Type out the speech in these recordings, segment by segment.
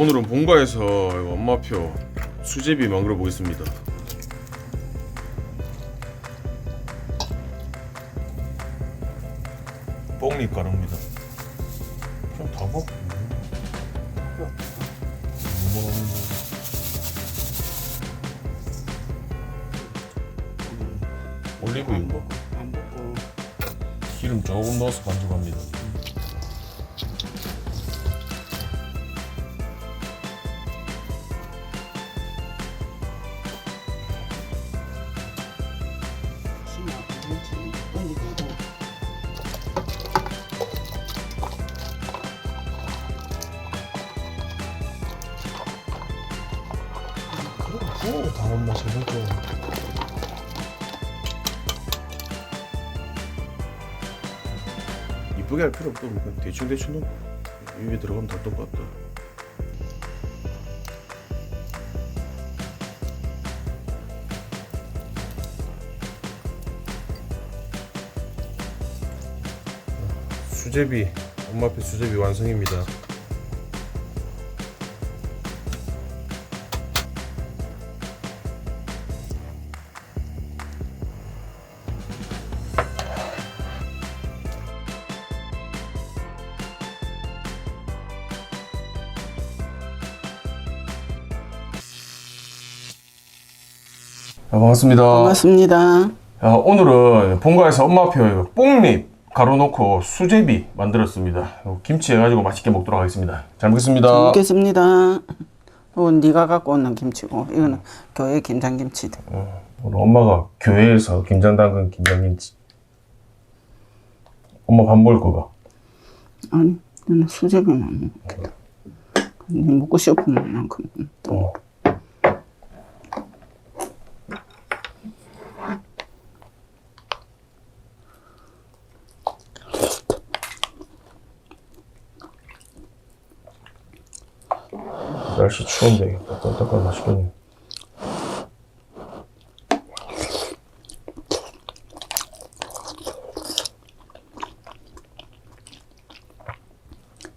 자, 오늘은 본가에서 엄마표 수제비 만들어 보겠습니다. 뽕잎 가루 다 온다 제대로 구워. 이쁘게 할 필요 없고 그냥 대충 대충 넣고 입에 들어가면 다 똑같다. 수제비 엄마 앞에 수제비 완성입니다. 반갑습니다. 반갑습니다 아, 오늘은 본가에서 엄마표 뽕잎 가루 넣고 수제비 만들었습니다. 이거 김치 해가지고 맛있게 먹도록 하겠습니다. 잘 먹겠습니다. 잘 먹겠습니다 이건 네가 갖고 오는 김치고 이거는 교회 김장김치 어, 오늘 엄마가 교회에서 김장 담근 김장김치. 엄마 밥 먹을 거가? 아니 나는 수제비만 먹겠다 먹고 싶은 만큼 또 어. 날씨 추운데 따뜻하게 맛있겠네.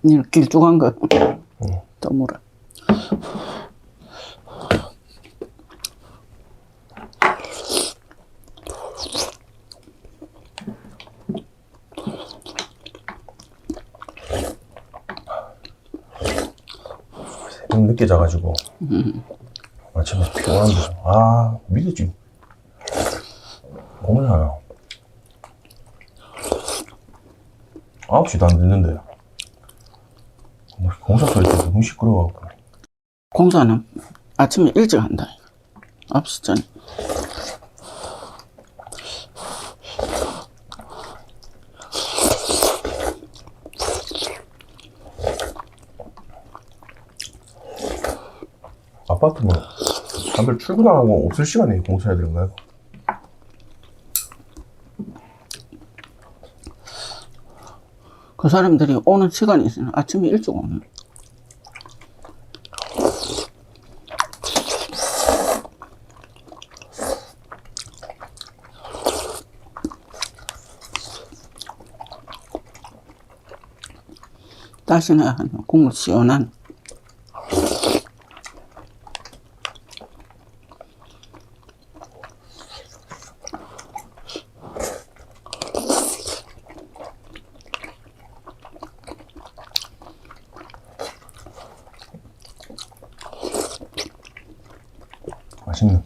니는 길쭉한 거 떠물어 좀 늦게 자가지고. 아침에 피곤한데 아 믿었지. 어머나 9시도 안 됐는데. 뭐 공사 소리 때문에 너무 시끄러워갖고. 공사는 아침에 일찍 한다. 9시 전 아파트 뭐 다들 출근하고 없을 시간에 공사해야 되는 거야? 그 사람들이 오는 시간이 있으면 아침에 일찍 오는 다시는 한 국물 시원한 맛있네.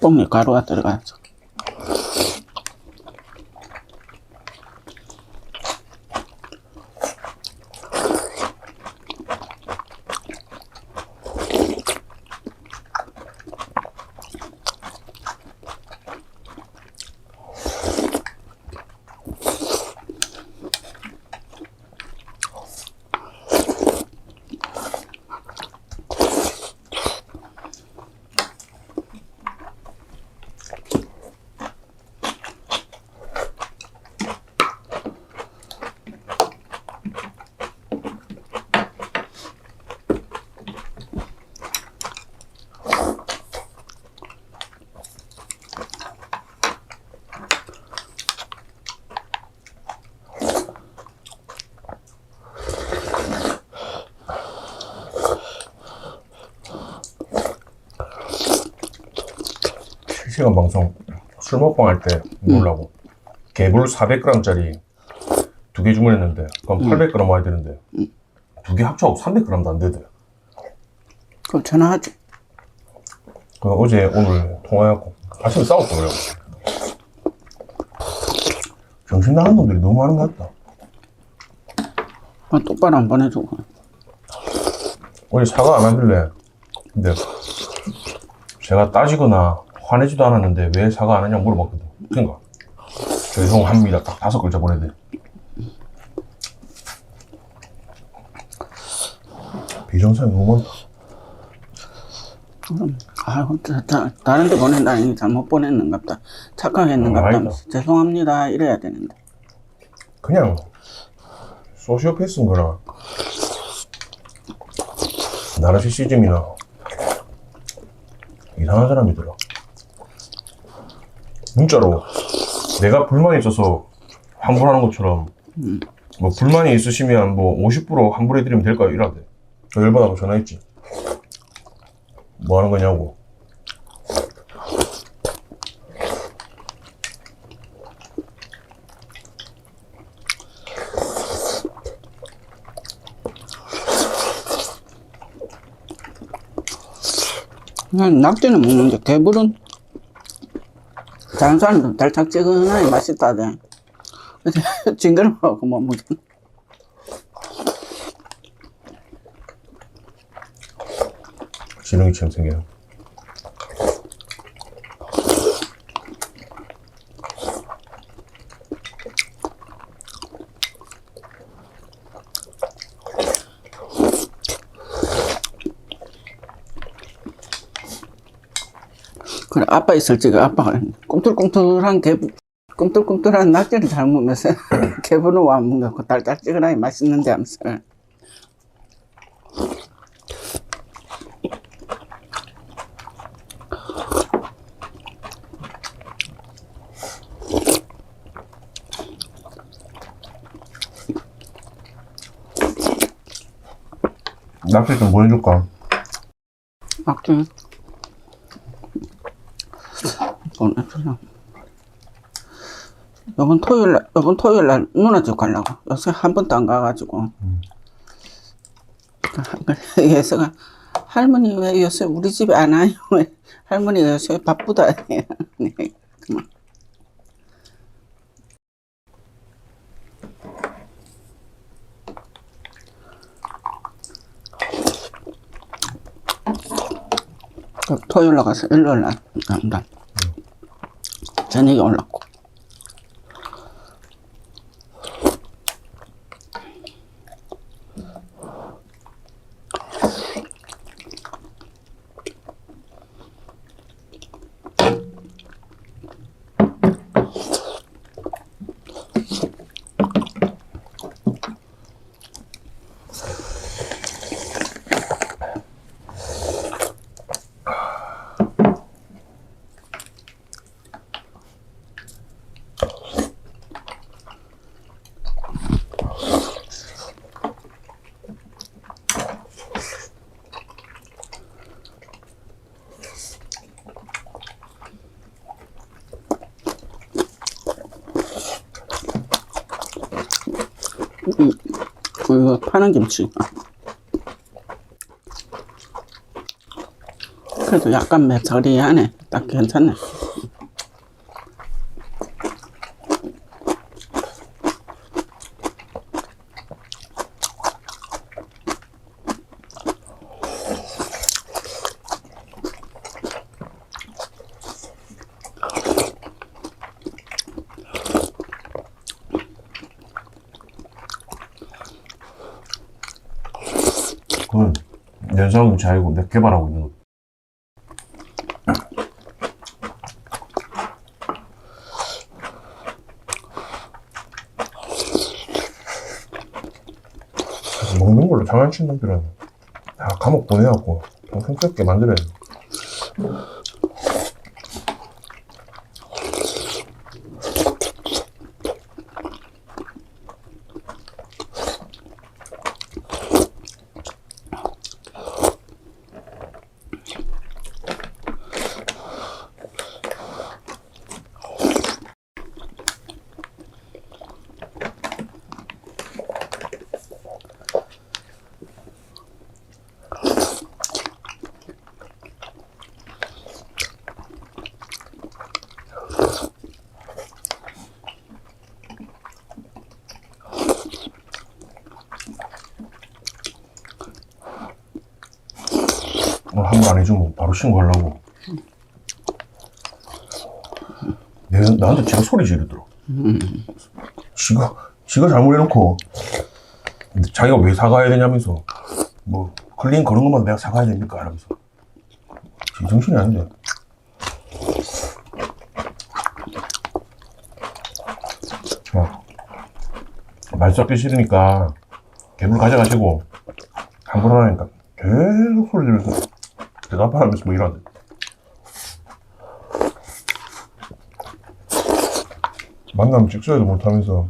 뽕잎 가루가 들어가서 실시간 방송 술 먹방 할 때 먹으려고 개불 400g짜리 두 개 주문했는데 그럼 800g 와야 되는데 두 개 합쳐서 300g도 안 되대. 그럼 전화하지. 그 어제 오늘 통화해갖고 아침에 싸웠고 그래요. 정신 나간 놈들이 너무 많은 것 같다. 아, 똑바로 안 보내주고. 어제 사과 안 하길래 근데 제가 따지거나 화내지도 않았는데 왜 사과 안 하냐고 물어봤거든. 그러니까 죄송합니다. 딱 다섯 글자 보내대. 비정상이 너무 많다. 그럼, 아이고, 다, 다, 다른 데 보낸다니 잘못 보냈는가 보다. 착각했는가 어, 보다. 아니다. 죄송합니다. 이래야 되는데. 그냥 소시오패스인 거나 나르시시즘이나 이상한 사람이더라. 문자로 내가 불만이 있어서 환불하는 것처럼 뭐 불만이 있으시면 뭐 50% 환불해드리면 될까요? 이러대. 저 열받아서 전화했지. 뭐 하는 거냐고. 그냥 낙지는 먹는데 개불은 다른 사람도 달짝지근하니 맛있다대. 근데 징그러워하고 뭐 무슨 지렁이처럼 생겨요. 그래 아빠 있을 적에 아빠가 꿈틀꿈틀한 개 꿈틀꿈틀한 낙지를 잘 먹으면서 개불은 와안 먹고 달짝지근하니 맛있는데 하면서 낙지 좀 보내줄까? 낙지 보내주려 이번 토요일 날 이번 토요일 날 누나 집 가려고 요새 한 번도 안 가가지고 그래, 예서가 할머니 왜 요새 우리 집에 안 와요? 왜 할머니가 요새 바쁘다 네. 토요일 날 가서 일요일 날 나온다. 저녁에 올랐고. 이거 파는 김치. 그래도 약간 맵자리하네. 딱 괜찮네. 그건 연상 눈치 알고 내 개발하고 있는 거. 먹는 걸로 장난치는 놈들은 다 감옥 보내갖고 평생 썩게 만들어야 돼. 안 해주면 바로 신고하려고. 내, 나한테 지가 소리 지르더라. 지가, 지가 잘못해놓고, 자기가 왜 사과해야 되냐면서, 뭐, 클린 그런 것만 내가 사과해야 됩니까? 이러면서. 지 정신이 아닌데. 자, 말 섞기 싫으니까, 개물 가져가시고, 함부로 하니까 계속 소리 지르면서, 대답하면서 뭐 이러는데. 만나면 찍소리도 못하면서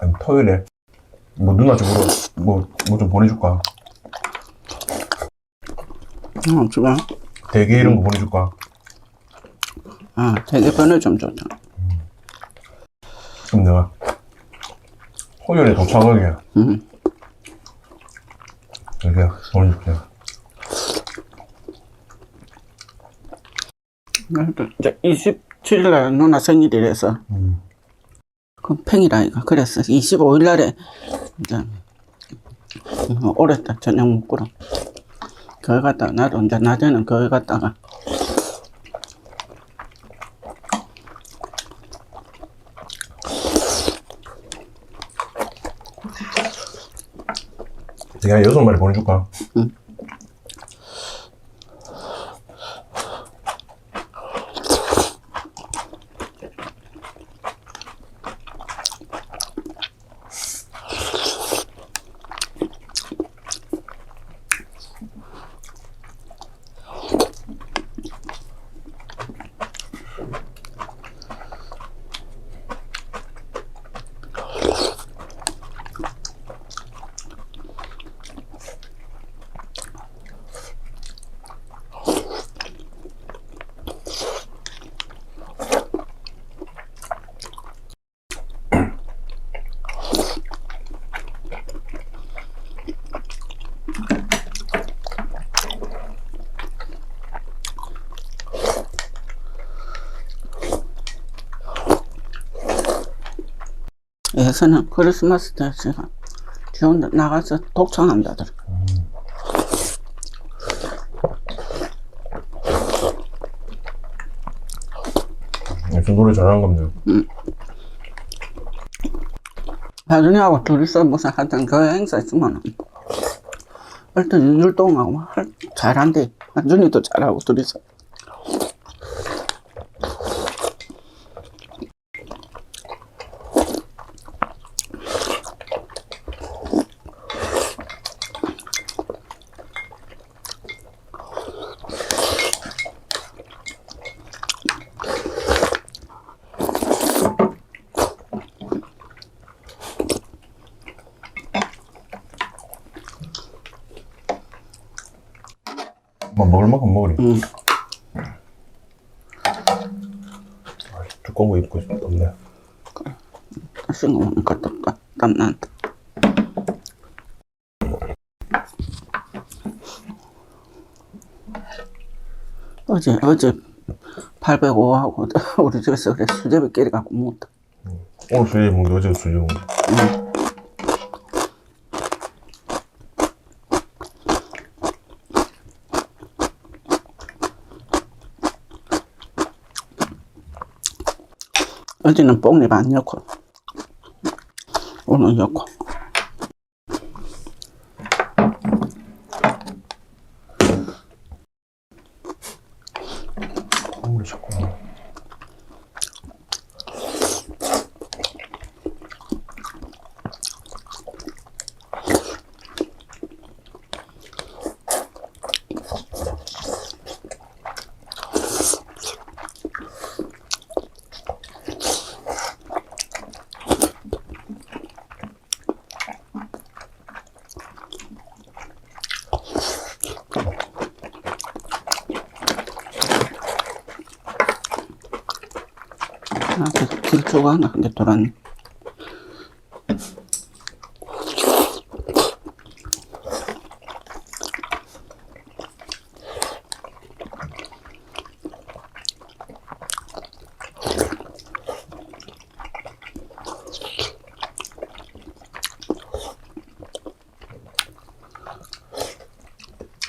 아니, 토요일에 뭐 누나 쪽으로 뭐 뭐 좀 보내줄까 어, 지금, 대게 이런 거 보내줄까 아, 되게 번호 좀 줬다. 그럼 내가 토요일에 도착하게 응. 이렇게 보내줄게 나도 이제 27일 날 누나 생일이라서, 음. 그 평이라 이거. 그래서 25일 날에, 이제, 어, 오랬다. 저녁 먹고로. 거기 갔다가, 나도 이제 낮에는 거기 갔다가, 한 여섯 마리 보내줄까 예서는 크리스마스 때 제가 지 혼자 나가서 독창한다더라. 좀 노래 잘하는 겁니다 나중에하고 둘이서 무슨 하여튼 그 행사 있으면 일단 율동하고 할- 잘한대. 한준이도 잘하고 둘이서. 뭐 먹을 만큼 응. 아, 두꺼운 거 입고 싶 없네 싱거 먹는 것도 없다. 땀 난다. 어제, 어제 805하고 우리 집에서 그래 수제비 깨려갖고 먹었다. 오늘 수제 먹는데 어제 수제 먹는 어제는 뽕잎 안 넣고 오늘 넣고 김초가 하나 근데 돌았네.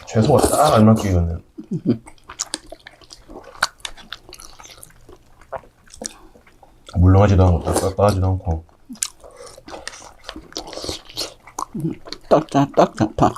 채소가 딱 알맞게 익었네. 물렁하지도 않고 딱딱하지도 않고. 딱, 자, 딱좋다.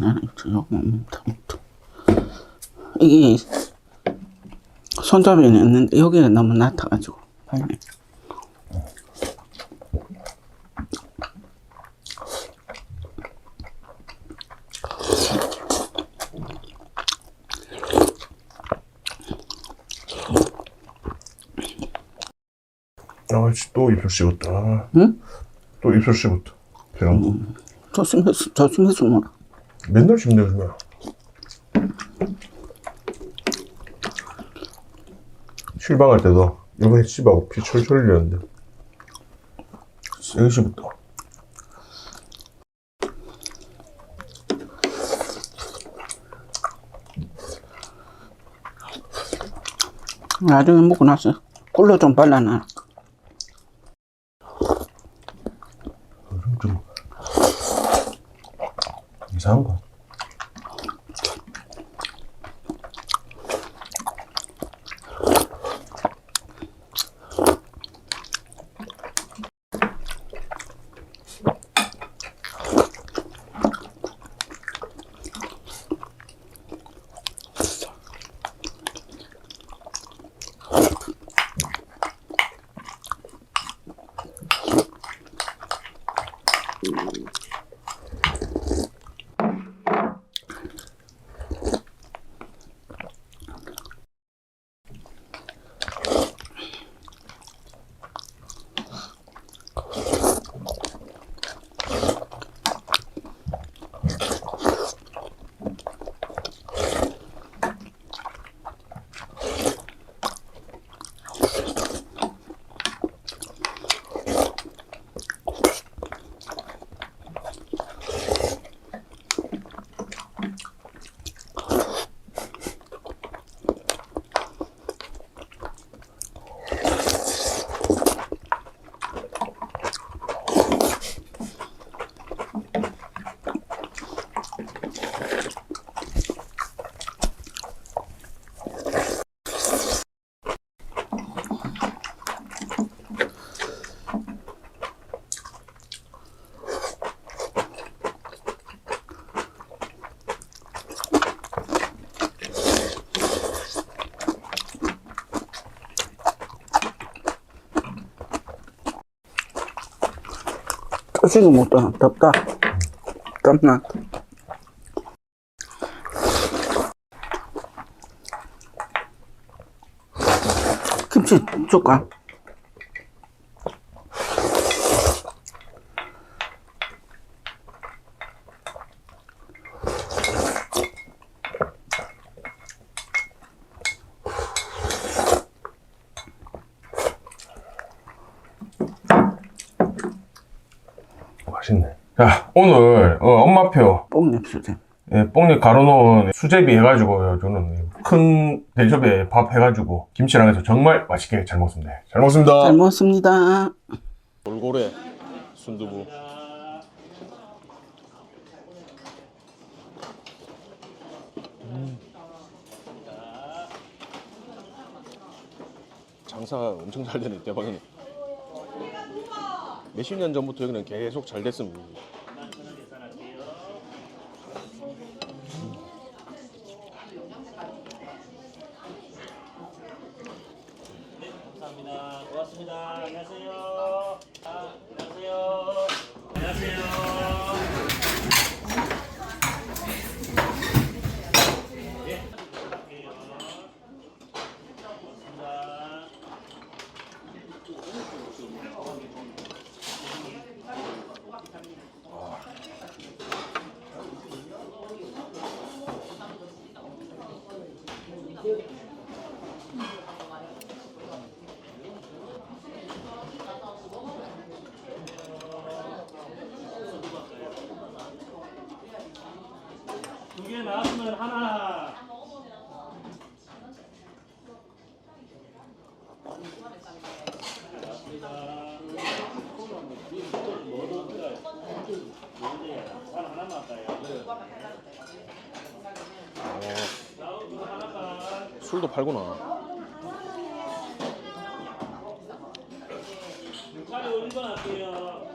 나는 저거 먹다 먹다. 이게 손잡이는 있는데 여기가 너무 낮아가지고 빨리. 아또 입술 씹었다 응? 또 입술 씹었다 배가 조심해서 조심해서 먹어. 맨날 씹는 거야 실방할 때도 이번에 씹하고 피 철철 흘렸는데. 세게 씹었다 나중에 먹고 나서 꿀로 좀 발라놔. 좀, 좀 이상한 거 조심히 먹다 덥다. 땀나. 김치 줄까? 맛있네. 자, 오늘 어, 엄마표 뽕잎 수제. 예, 뽕잎 가루놓은 수제비 해가지고요. 저는 큰 대접에 밥 해가지고 김치랑 해서 정말 맛있게 잘 먹습니다. 잘 먹습니다. 잘 먹습니다. 돌고래 순두부. 음. 장사가 엄청 잘 되네 대박이네. 몇십 년 전부터 여기는 계속 잘 됐습니다. 고맙습니다. 안녕하세요. 아, 안녕하세요. 안녕하세요. 예. 갈게요. 고맙습니다. 두 개 나왔으면 하나. 하나만. 술도 팔구나. 육칼이 1번 할게요.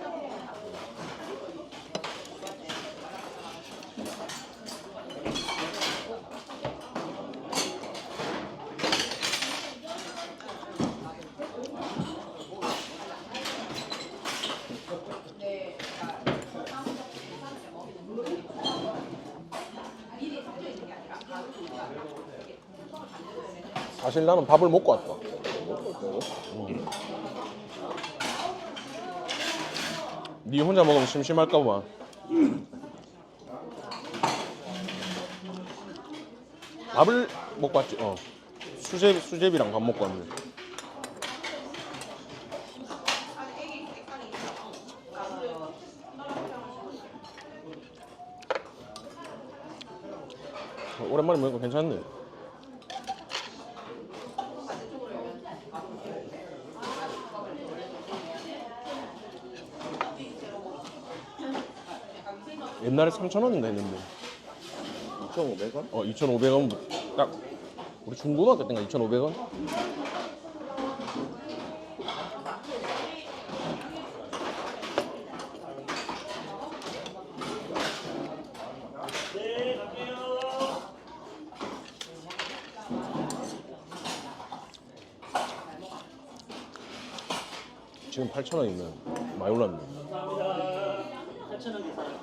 사실 나는 밥을 먹고 왔다. 음. 네 혼자 먹으면 심심할까 봐. 밥을 먹고 왔지. 어. 수제 수제비랑 밥 먹고 왔네. 오랜만에 먹으니까 괜찮네. 옛날에 3,000원인가 했는데 2,500원? 어 2,500원 딱 우리 중고등학교 때인가 2,500원? 지금 8,000원이면 많이 올랐네 감사합니다. 8,000원 계산